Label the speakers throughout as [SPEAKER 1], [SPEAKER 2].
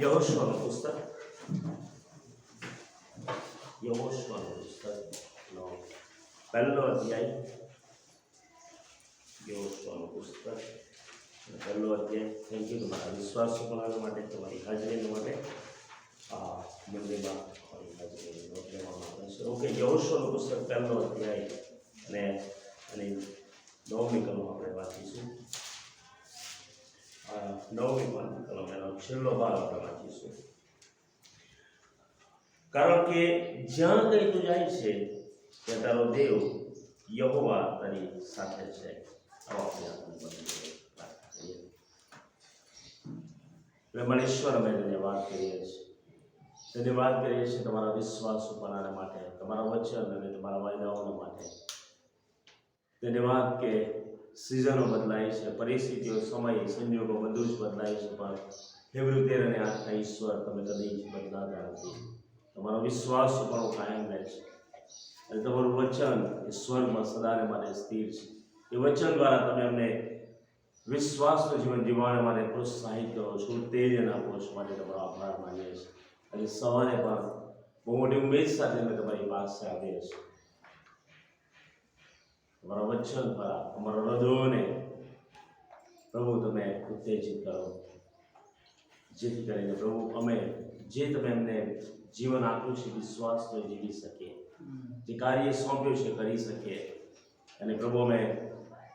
[SPEAKER 1] યહોશુઆનું પુસ્તક યહોશુઆનું પુસ્તકનો પહેલો અધ્યાય યહોશુઆનું પુસ્તક પહેલો અધ્યાય થેન્ક યુ તમારા વિશ્વાસ બનાવવા માટે તમારી હાજરી માટે આ મંદિરમાં તમારી હાજરી લેવામાં છે ઓકે યહોશુઆનું પુસ્તક પહેલો અધ્યાય અને અને નવમી આપણે વાંચીશું આ નવમી કલમ એનો છેલ્લો ભાગ આપણે વાંચીશું કારણ કે જ્યાં કંઈ તું જાય છે, ત્યાં તારો દેવ યહોવા તારી સાથે છે. રમણેશ્વર અમે વાત કરીએ છીએ. અમે ધન્યવાદ કરીએ છીએ ધન્યવાદ તમારા વિશ્વાસ ઉપરના માટે, તમારા વચન અને તમારા વાયદાઓના માટે. ધન્યવાદ કે સિઝનો બદલાય છે, પરિસ્થિતિઓ, સમય, સંજોગો બધું જ બદલાય છે, પણ હેબ્રુ તેર અને આઠના ઈશ્વર તમે કદી જ બદલાતા નથી. તમારો વિશ્વાસ ઉપર કાયમ રહે છે. અને તમારું વચન એ સ્વર્ગમાં સદાને માટે સ્થિર છે. એ વચન દ્વારા તમે અમને વિશ્વાસનું જીવન જીવવાને માટે પ્રોત્સાહિત કરો છો ઉત્તેજન આપો છો માટે તમારો આભાર માનીએ છીએ અને સવારે પણ બહુ મોટી ઉમેદ સાથે અમે તમારી પાસે આવીએ છીએ. તમારા વચન દ્વારા અમારા હૃદયોને પ્રભુ, તમે ઉત્તેજિત કરો. જેથી કરીને પ્રભુ, અમે જે તમે અમને જીવન આપ્યું છે વિશ્વાસનો જીવી શકીએ. જે કાર્ય સોંપ્યું છે, કરી શકીએ. અને પ્રભુ, અમે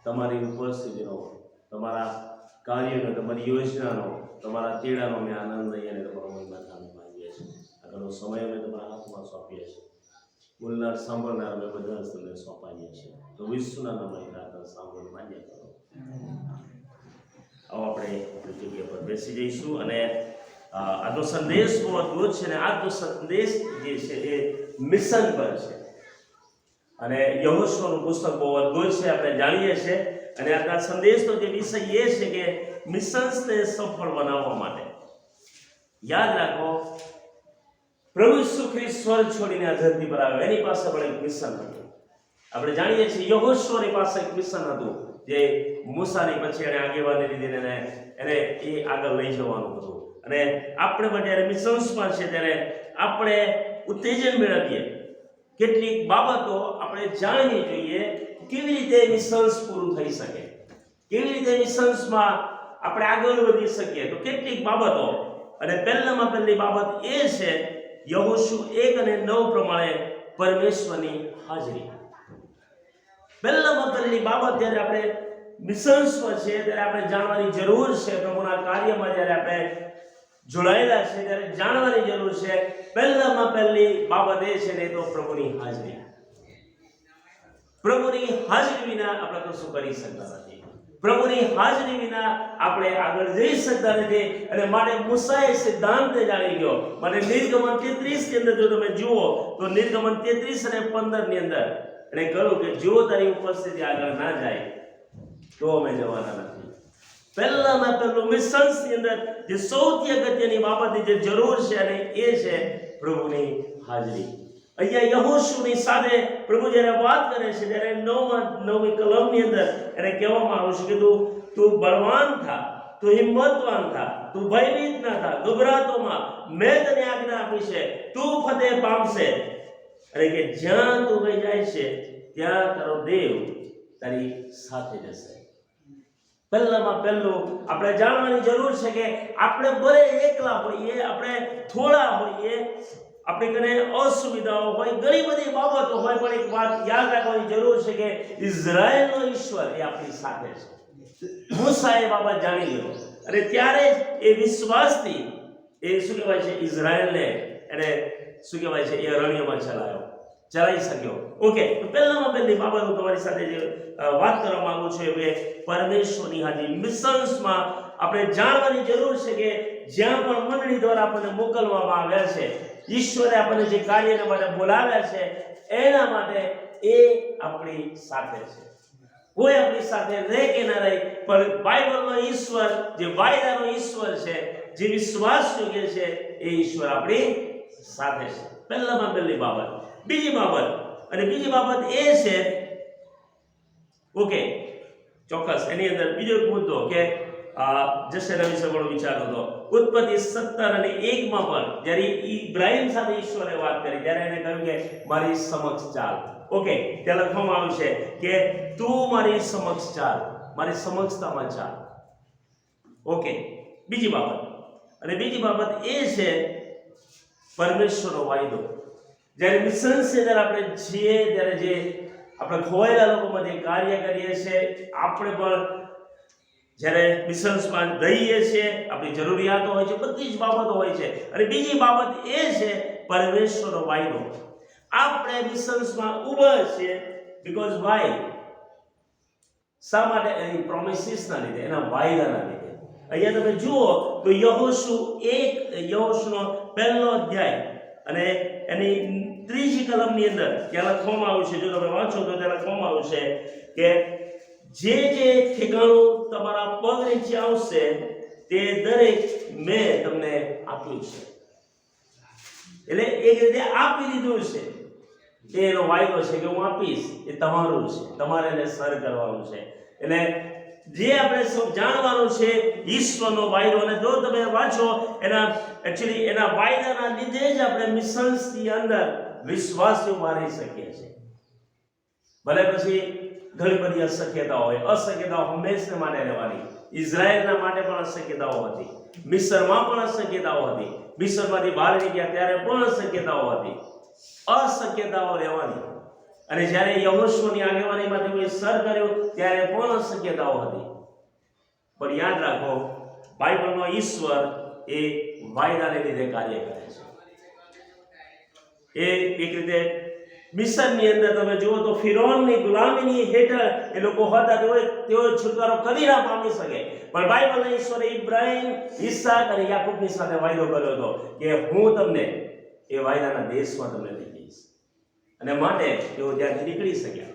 [SPEAKER 1] તમારી ઉપસ્થિતિનો, તમારા કાર્યનો, તમારી યોજનાનો, તમારા તેડાનો અમે આનંદ લઈએ અને તમારો મહિમા માંગીએ છીએ. આગળનો સમય અમે તમારા હાથમાં સોંપીએ છીએ. બોલનાર સાંભળનાર અમે બધા તમને સોંપાઈએ છીએ. તો વિશ્વના નામે પ્રાર્થના સાંભળ માન્ય કરો આવો આપણે જગ્યા પર બેસી જઈશું અને આજનો સંદેશ બહુ અદ્ભુત છે અને આજનો સંદેશ જે છે એ મિશન પર છે. અને યહોશુઆનું પુસ્તક બહુ અદ્ભુત છે, આપણે જાણીએ છીએ. અને આજના સંદેશનો જે વિષય એ છે કે મિશન્સને સફળ બનાવવા માટે. યાદ રાખો પ્રભુ ઈસુ ખ્રિસ્ત સ્વર્ગ છોડીને આ ધરતી પર આવ્યો. એની પાસે પણ એક મિશન હતું. આપણે જાણીએ છીએ યહોશુઆની પાસે એક મિશન હતું જે મૂસાની પછી એને આગેવાની લીધીને એને એને એ આગળ લઈ જવાનું હતું. અને આપણે પણ જ્યારે મિશન્સમાં છે ત્યારે આપણે ઉત્તેજન મેળવીએ. કેટલીક બાબતો આપણે જાણવી જોઈએ કેવી રીતે મિશન્સ પૂરું થઈ શકે. કેવી રીતે મિશન્સમાં આપણે આગળ વધી શકીએ. તો કેટલીક બાબતો. અને પહેલામાં પહેલી બાબત એ છે યહોશુ એક અને નવ પ્રમાણે પરમેશ્વરની હાજરી. પહેલી બાબત જ્યારે આપણે મિશન્સમાં છે, ત્યારે આપણે જાણવાની જરૂર છે, પ્રભુના કાર્યમાં જ્યારે આપણે જોડાયેલા છે, ત્યારે જાણવાની જરૂર છે. પહેલામાં પહેલી બાબત એ છે ને તો પ્રભુની હાજરી. પ્રભુની હાજરી વિના આપણે કશું કરી શકતા નથી. પ્રભુની હાજરી વિના આપણે આગળ જઈ શકતા નથી અને માટે મુસાએ સિદ્ધાંત જાણી ગયો. મને નિર્ગમન 33 ની અંદર જો તમે જુઓ, તો નિર્ગમન 33 અને 15 ની અંદર એને કહ્યું કે જો તારી ઉપસ્થિતિ આગળ ના જાય, તો અમે જવાના નથી. પહેલામાં પહેલું મિશન્સની અંદર જે સૌથી અગત્યની બાબતની જે જરૂર છે અને એ છે પ્રભુની હાજરી. અહીંયા યહોશુની સાથે પ્રભુ જ્યારે વાત કરે છે, ત્યારે નવમાં, નવમી કલમની અંદર એને કહેવામાં આવ્યું છે કે તું તું બળવાન થા, તું હિંમતવાન થા, તું ભયભીત ના થા ગભરાતોમાં મેં તને આજ્ઞા આપી છે, તું ફતેહ પામશે. અને કે જ્યાં તું ગઈ જાય છે, ત્યાં તારો દેવ તારી સાથે જશે. પહેલામાં પહેલું આપણે જાણવાની જરૂર છે કે આપણે ભલે એકલા હોઈએ, આપણે થોડા હોઈએ આપણી કને અસુવિધાઓ હોય, ઘણી બધી બાબતો હોય, પણ એક વાત યાદ રાખવાની જરૂર છે કે ઇઝરાયલનો ઈશ્વર એ આપણી સાથે છે. મૂસા એ બાબત જાણી ગયો. અને ત્યારે એ વિશ્વાસથી એ શું કહેવાય છે, ઇઝરાયલને એને શું કહેવાય છે, એ અરણ્યમાં ચલાવ્યો ચલાવી શક્યો. ઓકે પહેલામાં પહેલી બાબત હું તમારી સાથે જે વાત કરવા માંગુ છું એ પરમેશ્વરની હાજરી. મિશન્સમાં આપણે જાણવાની જરૂર છે કે જ્યાં પણ મંડળી દ્વારા આપણને મોકલવામાં આવ્યા છે ઈશ્વરે આપણને જે કાર્યને માટે બોલાવ્યા છે, એના માટે એ આપણી સાથે છે. કોઈ આપણી સાથે રહે કે ના રહે, પણ બાઇબલનો ઈશ્વર, જે વાયદાનો ઈશ્વર છે, જે વિશ્વાસ યોગ્ય છે, એ ઈશ્વર આપણી સાથે છે. પહેલામાં પહેલી બાબત. બીજી બાબત, અને બીજી બાબત એ છે, ઓકે, ચોક્કસ, એની અંદર બીજો મુદ્દો કે આ જશેના વિશે પણ વિચાર હતો. ઉત્પત્તિ સત્તર અને એકમાં પણ જ્યારે ઇબ્રાહિમ સાથે ઈશ્વરે વાત કરી, ત્યારે એને કહ્યું કે મારી સમક્ષ ચાલ. ઓકે, ત્યાં લખવામાં આવ્યું છે કે તું મારી સમક્ષ ચાલ. મારી સમક્ષતામાં ચાલ. ઓકે, બીજી બાબત. અને બીજી બાબત એ છે પરમેશ્વરનો વાયદો. જ્યારે મિશન છે ત્યારે આપણે છીએ, ત્યારે જે આપણે ખોવાયેલા લોકો માટે કાર્ય કરીએ છીએ, આપણે પણ જ્યારે મિશન્સમાં રહીએ છીએ, આપણી જરૂરિયાતો હોય છે, બધી જ બાબતો હોય છે. અને બીજી બાબત એ છે, પરમેશ્વરનો વાયદો. આપણે મિશન્સમાં ઊભા છીએ બીકોઝ વાય શા માટે એની પ્રોમિસીસના લીધે, એના વાયદાના લીધે? અહીંયા તમે જુઓ તો યહોશુ એક, યહોશુનો પહેલો અધ્યાય. અને એની ત્રીજી કલમની અંદર ત્યાં લખવામાં આવ્યું છે જો તમે વાંચો તો ત્યાં લખવામાં આવ્યું છે કે જે જે ઠેકાણું તમારા પગ નીચે આવશે, તે દરેક મેં તમને આપ્યું છે. એટલે એક રીતે આપી દીધું છે. એ એનો વાયદો છે કે હું આપીશ, એ તમારું છે. તમારે એને સર કરવાનું છે. એટલે જે આપણે સૌ જાણવાનું છે, ઈશ્વરનો વાયદો, અને જો તમે વાંચો, એના એકચ્યુઅલી એના વાયદાના લીધે જ આપણે મિશન્સની અંદર વિશ્વાસ ઊભા શકીએ છીએ. ભલે પછી ઘણી બધી અશક્યતાઓ હોય, અશક્યતાઓ હંમેશા માટે રહેવાની. ઇઝરાયલના માટે પણ અશક્યતાઓ હતી. મિસરમાં પણ અશક્યતાઓ હતી. મિસરમાંથી બહાર નીકળ્યા ત્યારે પણ અશક્યતાઓ હતી. અશક્યતાઓ રહેવાની. અને જ્યારે યહોશુની આગેવાનીમાં તેઓએ સર કર્યું, ત્યારે પણ અશક્યતાઓ હતી. પણ યાદ રાખો, બાઇબલનો ઈશ્વર એ વાયદાને લીધે કાર્ય કરે છે. એ એક રીતે મિશનની અંદર તમે જુઓ તો ફિરોનની ગુલામીની હેઠળ એ લોકો હતા તેઓ તેઓ છુટકારો કદી ના પામી શકે. પણ બાઇબલ ઈશ્વરે ઇબ્રાહિમ ઈસાક અને યાકુબની સાથે વાયદો કર્યો હતો કે હું તમને એ વાયદાના દેશમાં તમને લઈ જઈશ. અને માટે તેઓ ત્યાંથી નીકળી શક્યા.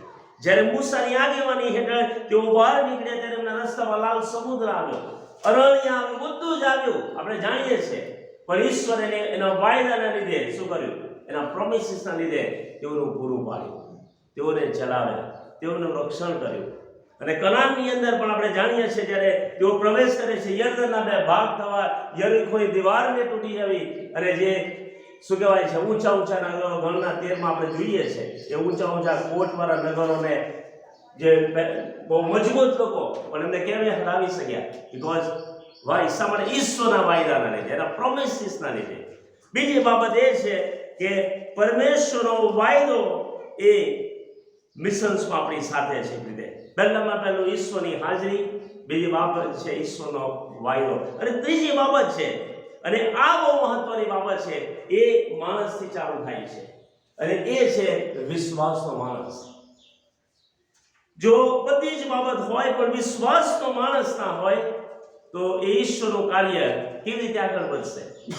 [SPEAKER 1] જ્યારે મૂસાની આગેવાની હેઠળ તેઓ બહાર નીકળ્યા ત્યારે એમના રસ્તામાં લાલ સમુદ્ર આવ્યો. અરણ્ય આવ્યું, બધું જ આવ્યું. આપણે જાણીએ છીએ. પણ ઈશ્વરે એના વાયદાના લીધે શું કર્યું? એના પ્રોમિસીસના લીધે તેઓનું પૂરું પાડ્યું. તેઓને ચલાવ્યા. તેઓનું રક્ષણ કર્યું. અને કલામની અંદર પણ આપણે જાણીએ છીએ જ્યારે તેઓ પ્રવેશ કરે છે, યર્દનના બે ભાગ થવા યરીખોની દીવારને તૂટી જવી અને જે શું કહેવાય છે, ઊંચા ઊંચા નગરો, ગણના તેરમાં આપણે જોઈએ છે એ ઊંચા ઊંચા કોટવાળા નગરોને જે બહુ મજબૂત લોકો પણ એમને કેમ હરાવી શક્યા? બીકોઝ વાય શા માટે? ઈશ્વરના વાયદાના લીધે, એના પ્રોમિસીસના લીધે. બીજી બાબત એ છે કે પરમેશ્વરનો વાયદો એ મિશન્સમાં આપણી સાથે છે રીતે. પહેલામાં પહેલું ઈશ્વરની હાજરી, બીજી બાબત છે ઈશ્વરનો વાયદો. અને ત્રીજી બાબત છે, અને આ બહુ મહત્વની બાબત છે, એ માણસથી ચાલુ થાય છે. અને એ છે વિશ્વાસનો માણસ. જો બધી જ બાબત હોય, પણ વિશ્વાસનો માણસ ના હોય, તો એ ઈશ્વરનું કાર્ય કેવી રીતે આગળ વધશે?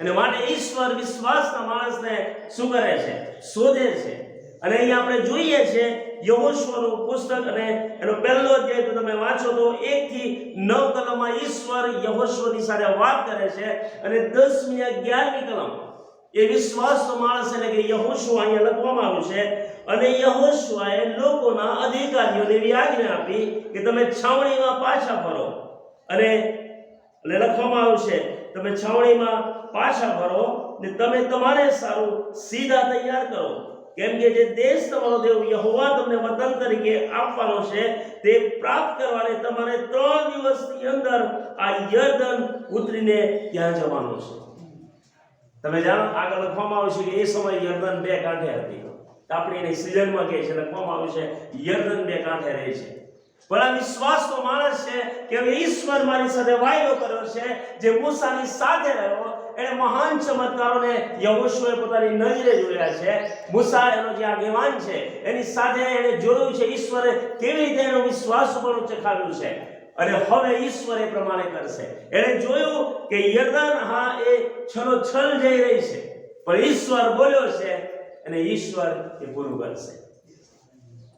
[SPEAKER 1] અને માટે ઈશ્વર વિશ્વાસના માણસને શું કરે છે? શોધે છે. અને અહીંયા આપણે જોઈએ છે યહોશ્વરનું પુસ્તક અને એનો પહેલો અધ્યાય તો તમે વાંચો તો એક થી નવ કલમમાં ઈશ્વર યહોશ્વરની સાથે વાત કરે છે અને દસમી અગિયારમી કલમ એ વિશ્વાસનો માણસ એટલે કે યહોશુઆ અહીંયા લખવામાં આવ્યું છે. અને યહોશુઆએ લોકોના અધિકારીઓને એવી આજ્ઞા આપી કે તમે છાવણીમાં પાછા ફરો. અને અને લખવામાં આવ્યું છે તમે છાવણીમાં પાછા ફરો ને તમે તમારે સારું સીધા તૈયાર કરો. કેમ કે જે દેશ તમારો દેવ યહોવા તમને વતન તરીકે આપવાનો છે, તે પ્રાપ્ત કરવાને તમારે ત્રણ દિવસની અંદર આ યર્દન ઉતરીને ત્યાં જવાનું છે. તમે જાણો, આગળ લખવામાં આવ્યું છે કે એ સમયે યર્દન બે કાંઠે હતી. આપણે એની સિઝનમાં કહે છે, લખવામાં આવ્યું છે, યર્દન બે કાંઠે રહે છે. આ વિશ્વાસનો માણસ છે કે ઈશ્વર મારી સાથે વાયદો કર્યો છે, જે મૂસાની સાથે રહ્યો એને મહાન ચમત્કારોને યહોશુએ પોતાની નજરે જોયા છે. મૂસા એનો જે આગેવાન છે, એની સાથે એને જોયું છે ઈશ્વરે કેવી રીતે એનો વિશ્વાસ પણ ચખાવ્યું છે. અને હવે ઈશ્વર એ પ્રમાણે કરશે. એણે જોયું કે યર્દન હા એ છલોછલ જઈ રહી છે. પણ ઈશ્વર બોલ્યો છે અને ઈશ્વર એ પૂરું કરશે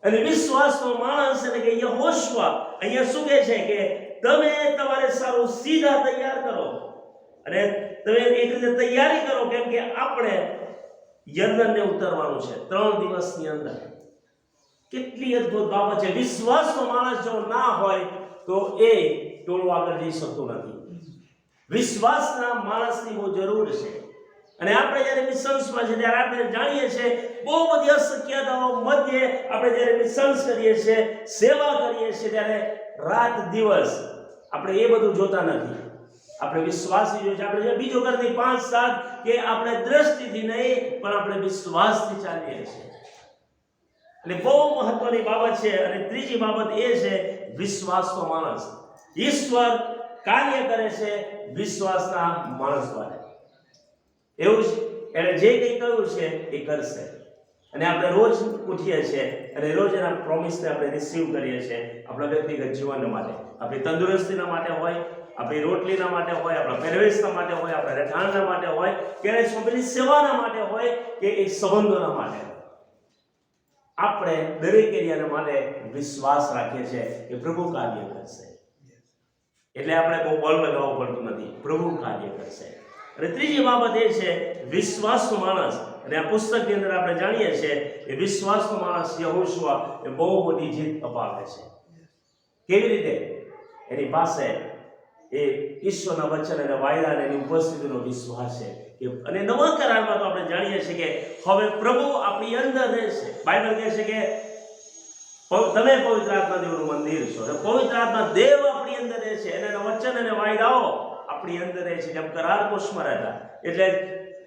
[SPEAKER 1] અને વિશ્વાસનો માણસ એટલે કે યહોશવા અહીંયા શું કહે છે કે તમે તમારે સારું સીધા તૈયાર કરો. અને તમે એક રીતે તૈયારી કરો કેમ કે આપણે યર્દનને ઉતરવાનું છે ત્રણ દિવસની અંદર. કેટલી અદ્ભુત બાબત છે. વિશ્વાસનો માણસ જો ના હોય તો એ ટોળું આગળ જઈ શકતો નથી. વિશ્વાસના માણસની બહુ જરૂર છે. અને આપણે જ્યારે મિશન્સમાં છે ત્યારે આપણે જાણીએ છીએ બહુ બધી અશક્યતાઓ મધ્યે આપણે જ્યારે મિશન્સ કરીએ છીએ, સેવા કરીએ છીએ, ત્યારે રાત દિવસ આપણે એ બધું જોતા નથી. આપણે વિશ્વાસી જોઈએ છે. આપણે બીજો કરતી પાંચ સાત કે આપણે દ્રષ્ટિથી નહીં, પણ આપણે વિશ્વાસથી ચાલીએ છીએ. અને બહુ મહત્વની બાબત છે અને ત્રીજી બાબત એ છે વિશ્વાસનો માણસ. ઈશ્વર કાર્ય કરે છે વિશ્વાસના માણસ દ્વારા એવું છે એણે જે કંઈ કહ્યું છે એ કરશે. અને આપણે રોજ ઉઠીએ છીએ અને રોજ એના પ્રોમિસને આપણે રિસીવ કરીએ છીએ આપણા વ્યક્તિગત જીવન માટે. આપણી તંદુરસ્તીના માટે હોય આપણી રોટલીના માટે હોય આપણા પહેરવેશના માટે હોય આપણા રહેઠાણના માટે હોય કે છોકરી સેવાના માટે હોય કે એ સંબંધોના માટે. આપણે દરેક એરિયાને માટે વિશ્વાસ રાખીએ છીએ કે પ્રભુ કાર્ય કરશે. એટલે આપણે બહુ બળ લગાવવું પડતું નથી. પ્રભુ કાર્ય કરશે. અને ત્રીજી બાબત એ છે, વિશ્વાસનો માણસ. અને આ પુસ્તકની અંદર આપણે જાણીએ છીએ કે વિશ્વાસનો માણસ યહોશુઆ એ બહુ મોટી જીત અપાવે છે. કેવી રીતે? એની પાસે એ ઈશ્વરના વચન અને વાયદા અને એની ઉપસ્થિતિનો વિશ્વાસ છે કે અને નવા કરારમાં તો આપણે જાણીએ છીએ કે હવે પ્રભુ આપણી અંદર રહેશે. બાઇબલ કહે છે કે તમે પવિત્ર આત્મા દેવનું મંદિર છો. અને પવિત્ર આત્મા દેવ આપણી અંદર રહે છે અને એના વચન અને વાયદાઓ આપણી અંદર રહે છે, જેમ કરાર કોષમાં રહેતા. એટલે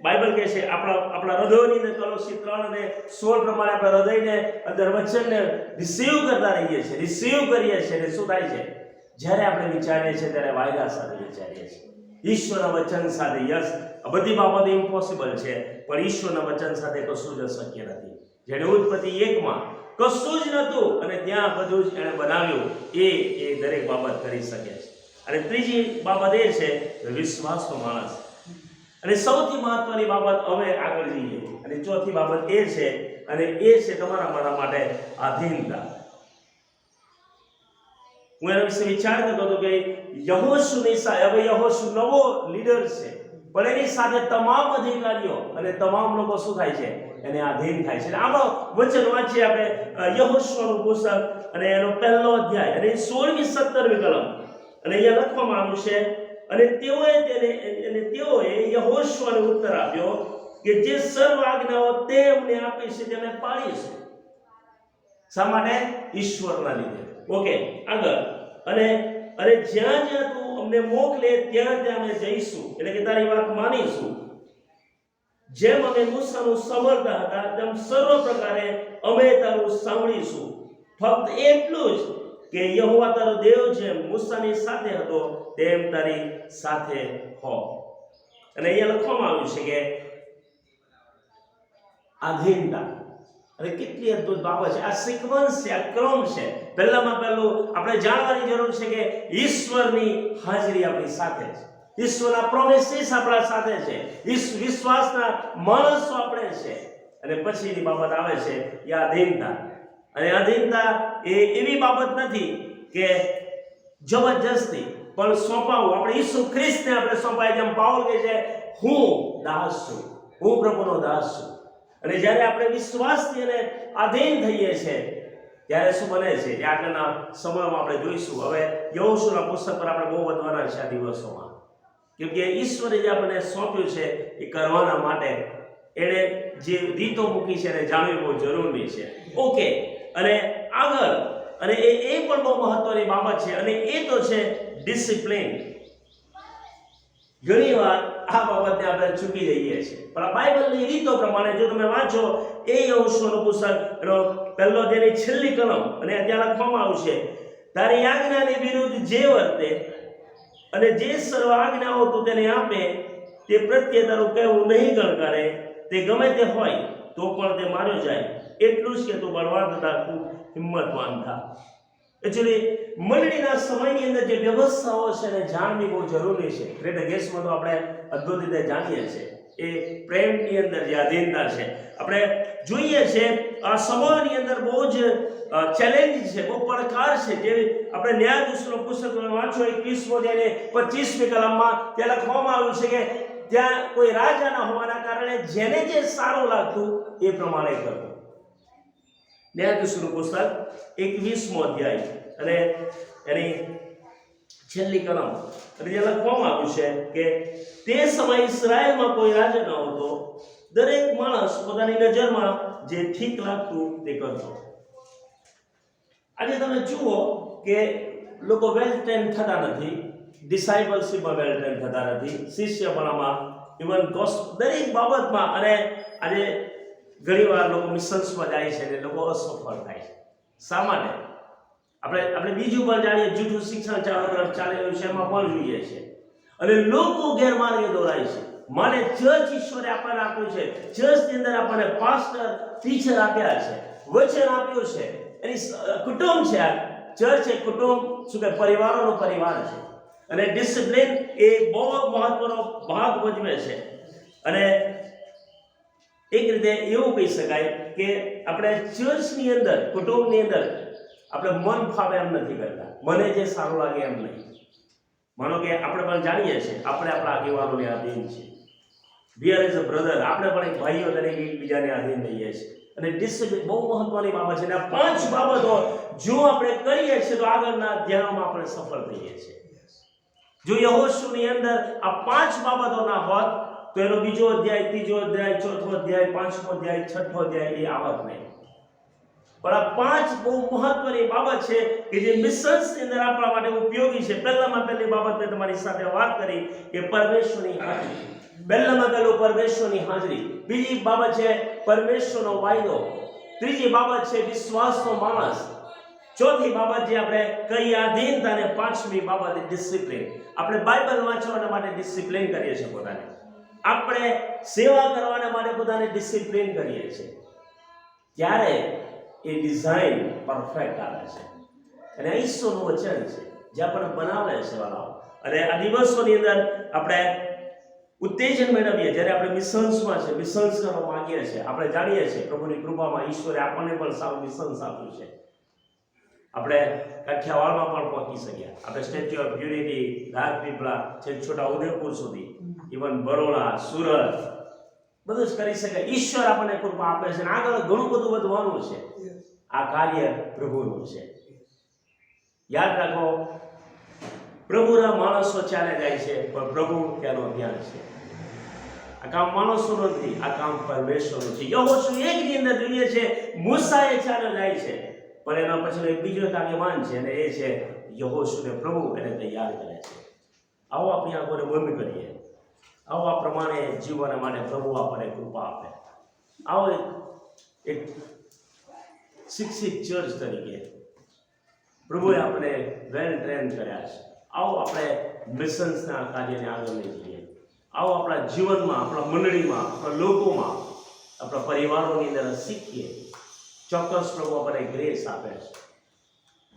[SPEAKER 1] બાઇબલ કહે છે, આપણા આપણા હૃદયની અંદર કલોસી ત્રણ અને સોળ પ્રમાણે આપણા હૃદયને અંદર વચનને રિસીવ કરતા રહીએ છીએ રિસીવ કરીએ છીએ અને શું થાય છે? જ્યારે આપણે વિચારીએ છીએ, ત્યારે વાયદા સાથે વિચારીએ છીએ. ઈશ્વરના વચન સાથે, યસ, આ બધી બાબતો ઇમ્પોસિબલ છે, પણ ઈશ્વરના વચન સાથે કશું જ શક્ય નથી. જેને ઉત્પત્તિ એકમાં કશું જ નહોતું અને ત્યાં બધું જ એણે બનાવ્યું, એ એ દરેક બાબત કરી શકે છે. અને ત્રીજી બાબત એ છે વિશ્વાસનો માણસ. અને સૌથી મહત્વની બાબત હવે આગળ જઈએ. અને ચોથી બાબત એ છે અને એ છે તમારા મારા માટે આધીનતા. હું એના વિશે વિચાર કરતો હતો કે યહોશુની હવે યહોશુ નવો લીડર છે. પણ એની સાથે તમામ અધિકારીઓ અને તમામ લોકો શું થાય છે? એને આધીન થાય છે. આમાં વચન વાંચીએ આપણે અ, યહોશુઆનું પુસ્તક અને એનો પહેલો અધ્યાય. અને સોળમી સત્તરમી કલમ. અને અહીંયા લખવામાં આવ્યું છે, અને તેઓએ તેને, અને તેઓએ યહોશુઆને ઉત્તર આપ્યો કે જે સર્વ આજ્ઞાઓ તે અમને આપી છે તેને પાળીશું શા માટે ઈશ્વરના લીધે. ઓકે આગળ. અને અને જ્યાં જ્યાં તું અમને મોકલે, ત્યાં ત્યાં અમે જઈશું. એટલે કે તારી વાત માનીશું. જેમ અમે મૂસાનું સાંભળતા હતા, તેમ સર્વ પ્રકારે અમે તારું સાંભળીશું. ફક્ત એટલું જ કે યહોવા તારો દેવ જેમ મૂસાની સાથે હતો, તેમ તારી સાથે હો. અને અહીંયા લખવામાં આવ્યું છે કે આધીનતા. અને કેટલી અદ્ભુત બાબત છે. આ સિક્વન્સ છે, આ ક્રમ છે. પહેલામાં પહેલું આપણે જાણવાની જરૂર છે કે ઈશ્વરની હાજરી આપણી સાથે છે. ઈશ્વરના પ્રોમિસીસ આપણા સાથે છે. વિશ્વાસના માણસો આપણે છે. અને પછીની બાબત આવે છે આધીનતા અને અધીનતા એ એવી બાબત નથી કે જબરજસ્તી, પણ સોંપાવું. આપણે ઈસુ ખ્રિસ્તને આપણે સોંપાય જેમ પાઉલ કહે છે, હું દાસ છું. હું પ્રભુનો દાસ છું. અને જ્યારે આપણે વિશ્વાસથી એને આધીન થઈએ છીએ, ત્યારે શું બને છે? એ આગળના સમયમાં આપણે જોઈશું. હવે યહોશુના પુસ્તક પર આપણે બહુ વધવાના છે આ દિવસોમાં. કેમ કે ઈશ્વરે જે આપણને સોંપ્યું છે, એ કરવાના માટે એણે જે રીતો મૂકી છે એને જાણવી બહુ જરૂરી છે. ઓકે અને આગળ, અને એ એ પણ બહુ મહત્વની બાબત છે, અને એ તો છે ડિસિપ્લિન ઘણી વાર આ બાબતને આપણે ચૂકી જઈએ છીએ. પણ આ બાઇબલની રીતો પ્રમાણે જો તમે વાંચો, એ યહોશુઆનું પુસ્તક એનો પહેલો તેની છેલ્લી કલમ, અને ત્યાં લખવામાં આવશે, તારી આજ્ઞાની વિરુદ્ધ જે વર્તે, અને જે સર્વ આજ્ઞાઓ તું તેને આપે, તે પ્રત્યે તારું કહેવું નહીં ગણકારે, તે ગમે તે હોય, તો પણ તે માર્યો જાય. એટલું જ કે તું બળવાન તથા ખૂબ હિંમતવાન થા. એટલે મંડળીના સમયની અંદર જે વ્યવસ્થાઓ છે એને જાણવી બહુ જરૂરી છે. ગ્રેટ અગેન્સ્ટમાં તો આપણે અદ્ભુત રીતે જાણીએ છીએ. એ પ્રેમની અંદર જે અધીનતા છે. આપણે જોઈએ છે આ સમયની અંદર બહુ જ ચેલેન્જ છે, બહુ પડકાર છે. જે આપણે ન્યાયાધીશનો પુસ્તક વાંચો, એકવીસમો અને પચીસમી કલમમાં ત્યાં લખવામાં આવ્યું છે કે ત્યાં કોઈ રાજાના હોવાના કારણે જેને જે સારું લાગતું એ પ્રમાણે કરવું. ન્યાયાધીશનું પુસ્તક એકવીસમો અધ્યાય. અને એની છેલ્લી કલમ. અને જે લખવામાં આવ્યું છે કે તે સમયે ઇસરાયલમાં કોઈ રાજા ન હતો. દરેક માણસ પોતાની નજરમાં જે ઠીક લાગતું તે કરતો. આજે તમે જુઓ કે લોકો વેલ ટ્રેન થતા નથી. ડિસાઇબલશીપમાં વેલ ટ્રેન થતા નથી. શિષ્યપણામાં ઇવન દરેક બાબતમાં અને આજે ઘણીવાર લોકો મિશન્સમાં જાય છે અને લોકો અસફળ થાય છે. શા માટે? આપણે આપણે બીજું પણ જાણીએ, જૂઠું શિક્ષણ ચાલો રહ્યું છે, એમાં પણ જોઈએ છે. અને લોકો ગેરમાર્ગે દોરાય છે. મારે ચર્ચ ઈશ્વરે આપણને આપ્યું છે. ચર્ચની અંદર આપણને પાસ્ટર ટીચર આપ્યા છે. વચન આપ્યું છે. એની કુટુંબ છે ચર્ચ એ કુટુંબ, શું કે પરિવારોનો પરિવાર છે. અને ડિસિપ્લિન એ બહુ મહત્વનો ભાગ ભજવે છે. અને એક રીતે એવું કહી શકાય કે આપણે ચર્ચની અંદર, કુટુંબની અંદર આપણે મન ફાવે એમ નથી કરતા. મને જે સારું લાગે એમ નહીં. માનો કે આપણે પણ જાણીએ છીએ, આપણે આપણા આગેવાનોને આધીન છીએ. વી એઝ અ બ્રધર આપણે પણ એક ભાઈઓ તરીકે એકબીજાને આધીન રહીએ છીએ. અને ડિસિપ્લિન બહુ મહત્વની બાબત છે. અને આ પાંચ બાબતો જો આપણે કરીએ છીએ તો આગળના ધ્યાનમાં આપણે સફળ થઈએ છીએ. જો યહોશુની અંદર આ પાંચ બાબતો ના હોત તો એનો બીજો અધ્યાય, ત્રીજો અધ્યાય, ચોથો અધ્યાય, પાંચમો અધ્યાય, છઠ્ઠો અધ્યાય એ આવત નહીં. પણ આ પાંચ બહુ મહત્વની બાબત છે કે જે મિશન્સની અંદર આપણા માટે ઉપયોગી છે. પહેલામાં પહેલી બાબત મેં તમારી સાથે વાત કરી કે પરમેશ્વરની હાજરી. પહેલામાં પહેલું પરમેશ્વરની હાજરી. બીજી બાબત છે પરમેશ્વરનો વાયદો. ત્રીજી બાબત છે વિશ્વાસનો માણસ. ચોથી બાબત જે આપણે કઈ આધીનતા અને પાંચમી બાબત ડિસિપ્લિન આપણે બાઇબલ વાંચવાના માટે ડિસિપ્લિન કરીએ છીએ પોતાને. આપણે સેવા કરવાના માટે પોતાને ડિસિપ્લિન કરીએ છીએ. ત્યારે એ ડિઝાઇન પરફેક્ટ આવે છે. અને આ ઈશ્વરનું વચન છે, જે આપણને બનાવે છે વાળાઓ. અને આ દિવસોની અંદર આપણે ઉત્તેજન મેળવીએ, જ્યારે આપણે મિશન્સમાં છે, મિશન્સ કરવા માંગીએ છીએ. આપણે જાણીએ છીએ, પ્રભુની કૃપામાં ઈશ્વરે આપણને પણ સારું મિશન્સ આપ્યું છે. આપણે કાઠિયાવાડમાં પણ પહોંચી શક્યા. આપણે સ્ટેચ્યુ ઓફ યુનિટી રાજપીપળા છે છોટા ઉદેપુર સુધી. ઇવન બરોડા સુરત બધું જ કરી શકે. ઈશ્વર આપણને કૃપા આપે છે અને આગળ ઘણું બધું વધવાનું છે. આ કાર્ય પ્રભુનું છે. યાદ રાખો પ્રભુના માણસો ચાલે જાય છે પણ પ્રભુ ત્યાંનો ધ્યાન છે. આ કામ માણસો નથી આ કામ પરમેશ્વરનું છે. યહોશુ એકની અંદર જોઈએ છે મૂસાએ ચાલે જાય છે પણ એના પછી એક બીજો એક આગેવાન છે અને એ છે યહોશુને પ્રભુ એને તૈયાર કરે છે. આવો આપણી આગળ બંધ કરીએ. આવો પ્રમાણે જીવન માટે પ્રભુ આપણને કૃપા આપે. આવો એક શિક્ષિત ચર્ચ તરીકે પ્રભુએ આપણે વેલ ટ્રેન કર્યા છે. આવો આપણે મિશન્સના કાર્યને આગળ લઈ જઈએ. આવો આપણા જીવનમાં, આપણા મંડળીમાં, આપણા લોકોમાં, આપણા પરિવારોની અંદર શીખીએ. ચોક્કસ પ્રભુ આપણને ગ્રેસ આપે છે.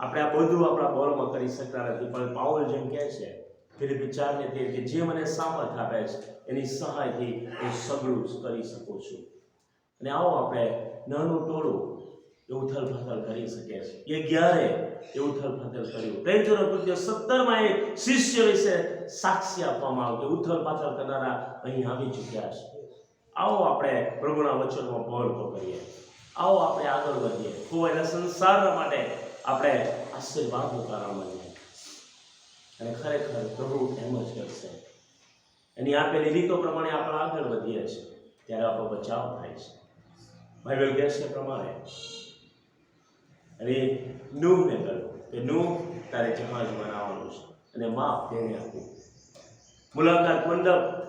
[SPEAKER 1] આપણે આ બધું આપણા બોલમાં કરી શકતા નથી, પણ પાઉલ જેમ કહે છે ફિલિપી વિચારને તે કે જે મને સામર્થ આપે છે, એની સહાયથી હું સગળું કરી શકું છું. અને આવો આપણે નાનું ટોળું એ ઉથલ કરી શકે છે ક્યારે એ ઉથલ-પાથલ કર્યું. પેન્જરો કૃત્ય સત્તરમાં એ શિષ્ય વિશે સાક્ષી આપવામાં આવ્યું કે ઉથલ-પાથલ કરનારા અહીં આવી ચૂક્યા છે. આવો આપણે પ્રભુના વચનમાં પહોળતો કરીએ. આવો આપણે આગળ વધીએ. ખોવાયેલા સંસારના માટે આપણે આશીર્વાદનું કારણ બનીએ અને ખરેખર પ્રભુ એમ જ કરશે. એની આપેલી રીતો પ્રમાણે આપણે આગળ વધીએ છીએ. ત્યારે આપણો બચાવ થાય છે. બાઇબલ કહે છે પ્રમાણે. અને નૂહને કહ્યું કે નૂહ તારે જહાજ બનાવવાનું છે. અને માપ તેને આપવું મુલાકાત મંડપ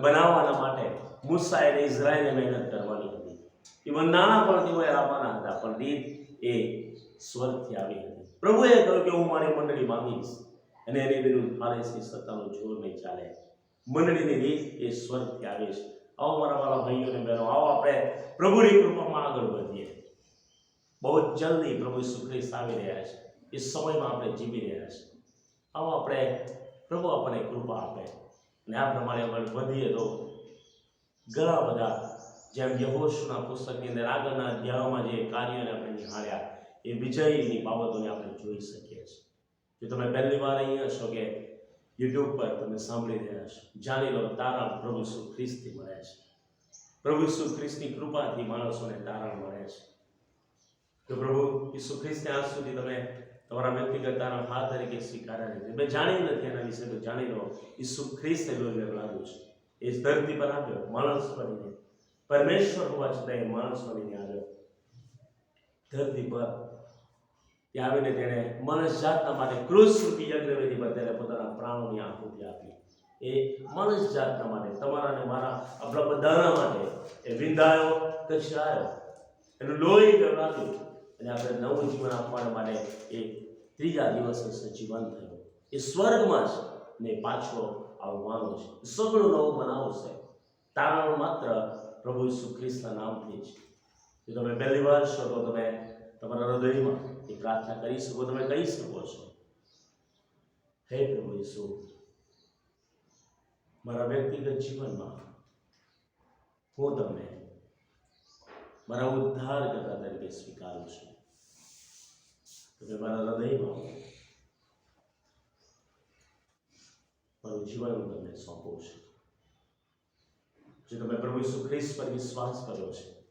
[SPEAKER 1] બનાવવાના માટે મૂસાએ અને ઇઝરાયલે મહેનત કરવાની હતી. ઇવન નાના પણ તેઓએ આપવાના હતા, પણ રીત એ સ્વર્ગથી આવી હતી. પ્રભુએ કહ્યું કે હું મારી મંડળી માંગીશ. અને એની વિરુદ્ધ ફારેસી સત્તાનું જોર નહીં ચાલે. મંડળીની રીત એ સ્વર્ગથી આવે છે. આવો મારા વાળા ભાઈઓ અને બહેનો, આવો આપણે પ્રભુની કૃપામાં આગળ વધીએ. બહુ જ જલ્દી પ્રભુ ઈસુ ખ્રિસ્ત આવી રહ્યા છે. એ સમયમાં આપણે જીવી રહ્યા છે. આવો આપણે પ્રભુ આપણને કૃપા આપે. અને આ પ્રમાણે આગળ વધીએ તો ઘણા બધા જેમ યહોશના પુસ્તકની અંદર આગળના અધ્યાયોમાં જે કાર્યોને આપણે નિહાળ્યા, એ વિજયની બાબતોને આપણે જોઈ શકીએ છીએ. જો તમે પહેલી વાર અહીંયા છો કે યુટ્યુબ પર તમે સાંભળી રહ્યા છો. જાણી લો તારા પ્રભુ શું ખ્રિસ્તી મળે છે. પ્રભુ શું ખ્રિસ્તની કૃપાથી માણસોને તારણ મળે છે. તો પ્રભુ ઈસુ ખ્રિસ્તને આજ સુધી તમે તમારા વ્યક્તિગત તારા હા તરીકે સ્વીકાર્યા છે મેં જાણી નથી એના વિશે, તો જાણી લો ઈસુ ખ્રિસ્તે લોહીને લાગ્યું છે. એ જ ધરતી પર આવ્યો, માણસ બનીને. પરમેશ્વર હોવા છતાં એ માણસ બનીને આવ્યો. ધરતી પર ત્યાં આવીને તેણે મનસજાતના માટે ક્રૂસ રૂપી યજ્ઞવેદી પર તેણે પોતાના પ્રાણોની આહુતિ આપી. એ મનસજાતના માટે, તમારા અને મારા આપણા બધાના માટે એ વિંધાયો કક્ષાયો એનું લોહી ગવડાવ્યું અને આપણે નવું જીવન આપવા માટે એ ત્રીજા દિવસે સજીવન થયું. એ સ્વર્ગમાં છે ને પાછો આવવાનો છે. સગળો નવું બનાવશે તારણ માત્ર પ્રભુ ઈસુ ખ્રિસ્તના નામથી જો તમે પહેલી વાર છો તો તમે તમારા હૃદયમાં એ પ્રાર્થના કરી શકો, તમે કહી શકો છો. હે પ્રભુ ઈસુ, મારા વ્યક્તિગત જીવનમાં હું તમને મારા ઉદ્ધાર કરતા તરીકે સ્વીકારું છું. તમે મારા હૃદયમાં મારું જીવન હું તમને સોંપું છું. જે તમે પ્રભુ ઈસુ ખ્રિસ્ત પર વિશ્વાસ કર્યો છે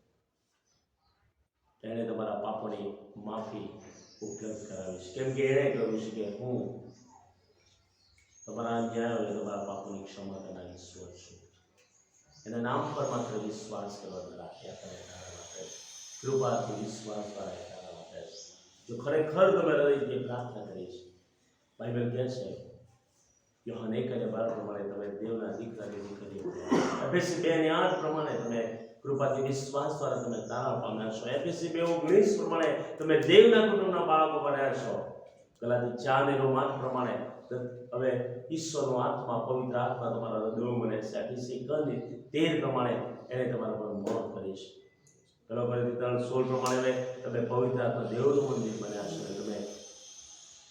[SPEAKER 1] તેણે તમારા પાપોની માફી ઉપલબ્ધ કરાવીશ. કેમ કે એણે કહ્યું છે કે હું તમારા અન્યાય અને તમારા પાપોની ક્ષમા કરનાર ઈશ્વર છું. એના નામ પર માત્ર વિશ્વાસ કરવા દ્વારા એ આપણે તારા માટે કૃપાથી વિશ્વાસ દ્વારા એ તારા માટે જો ખરેખર તમે હૃદયથી પ્રાર્થના કરી છે, બાઇબલ કહે છે, યોહાન એક અને બાર પ્રમાણે તમે દેવના દીકરા દીકરીઓ અભ્યાસ. બે ને આઠ પ્રમાણે તમે કૃપાથી વિશ્વાસ દ્વારા તમે તારા પામ્યા છો. એફએસી બે ઓગણીસ પ્રમાણે તમે દેવના કુટુંબના બાળકો બન્યા છો. ગલાતી ચાર અને રોમાન પ્રમાણે હવે ઈશ્વરનો આત્મા, પવિત્ર આત્મા તમારા હૃદયો બને છે. એક અને તેર પ્રમાણે એણે તમારા પર મોત કરી છે. પેલો ફરીથી ત્રણ, સોળ પ્રમાણે હવે તમે પવિત્ર આત્મા દેવનું મંદિર બન્યા છો તમે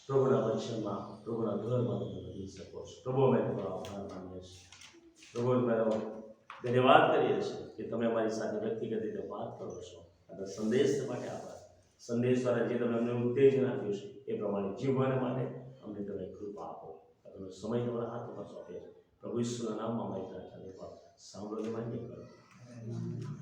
[SPEAKER 1] પ્રભુના વંશનમાં, પ્રભુના ઘરમાં તમે વધી શકો છો. પ્રભુ, અમે તમારો આભાર માનીએ છીએ. પ્રભુ તમારો ધન્યવાદ કરીએ છીએ કે તમે અમારી સાથે વ્યક્તિગત રીતે વાત કરો છો. અને સંદેશ માટે આભાર. સંદેશ દ્વારા જે તમે અમને ઉત્તેજન આપ્યું છે, એ પ્રમાણે જીવવાના માટે અમને તમે કૃપા આપો. તમે સમય તમારા હાથમાં સોંપે છે. પ્રભુ ઈશ્વરના નામમાં અમારી પ્રાર્થના સાંભળવા સાંભળો માન્ય કરો.